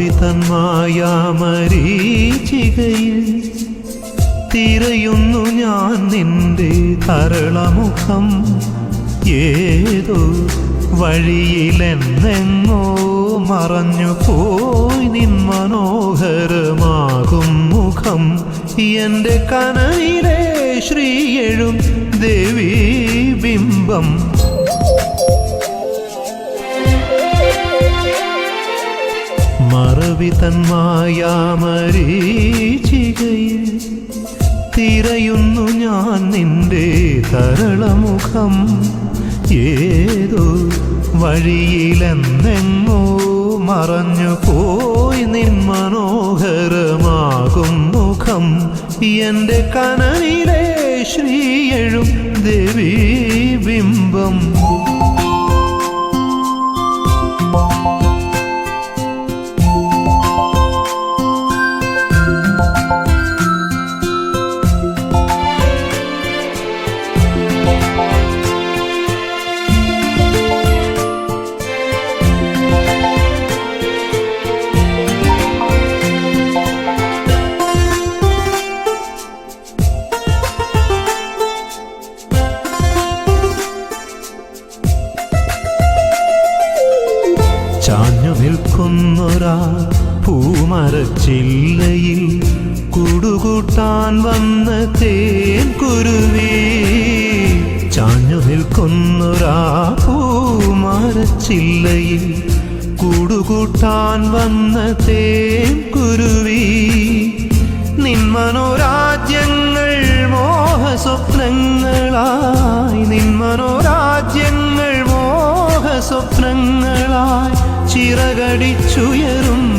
മറവിതന്മായാമരീചികയിൽ തിരയുന്നു ഞാൻ നിന്റെ തരളമുഖം ഏതോ വഴിയിലെന്നെങ്ങോ മറഞ്ഞു പോയി നിൻ മനോഹരമാകും മുഖം. എന്റെ കനയിലെ ശ്രീയെഴും ദേവീ ബിംബം. മറവിതന്മായാമരീചികയിൽ തിരയുന്നു ഞാൻ നിന്റെ തരളമുഖം. ഏതോ വഴിയിലെന്നെങ്ങോ മറഞ്ഞു പോയി നിൻ മനോഹരമാകും മുഖം. എന്റെ കനവിലെ ശ്രീയെഴും ദേവീ ബിംബം. പൂമരച്ചില്ലയിൽ കൂടുകൂട്ടാൻ വന്ന തേൻ കുരുവി ചാഞ്ഞു നിൽക്കുന്നൊരാ പൂമരച്ചില്ലയിൽ കൂടുകൂട്ടാൻ വന്ന തേൻ കുരുവി നിൻ മനോരാജ്യങ്ങൾ മോഹസ്വപ്നങ്ങളായി നിൻ മനോരാജ്യങ്ങൾ മോഹസ്വപ്നങ്ങളായി ചിറകടിച്ചുയരും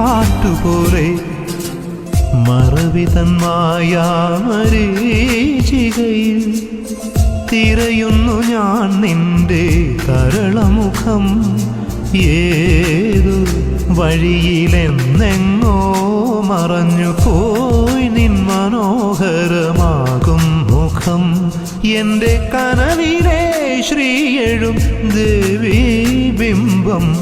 കാട്ടുപോലെ മറവിതന്മായാമരീചികയിൽ തിരയുന്നു ഞാൻ നിന്റെ കരളമുഖം. ഏതു വഴിയിലെന്നെങ്ങോ മറഞ്ഞു പോയി നിൻ മനോഹരമാകും മുഖം. എന്റെ കനവിലെ ശ്രീയഴും ദേവീ ബിംബം.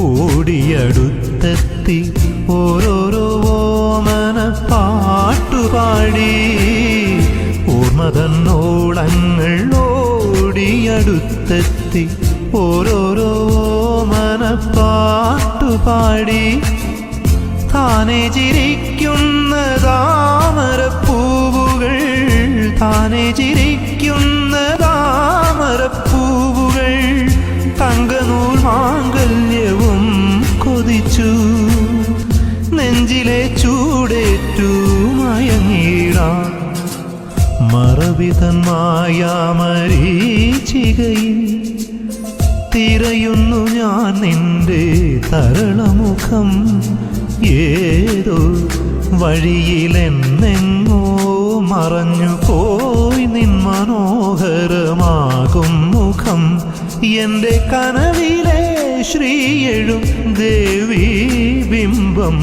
ഓടിയടുത്തെത്തി ഓരോരോ ഓമന പാട്ടുപാടി. ഓർമ്മതന്നോളങ്ങൾ ഓടിയടുത്തെത്തി ഓരോരോ ഓമന പാട്ടുപാടി. താനേ ചിരിക്കുന്ന മാംഗല്യവും കൊതിച്ചു. നെഞ്ചിലെ ചൂടേറ്റു മയങ്ങീടാം മറവിതൻ മായാമരീചികയിൽ തിരയുന്നു ഞാൻ നിന്റെ തരളമുഖം. ഏതോ വഴിയിലെന്നെങ്ങോ മറഞ്ഞു പോയി നിൻ മനോഹരമാകും. എന്റെ കനവിലെ ശ്രീയെഴും ദേവീ ബിംബം.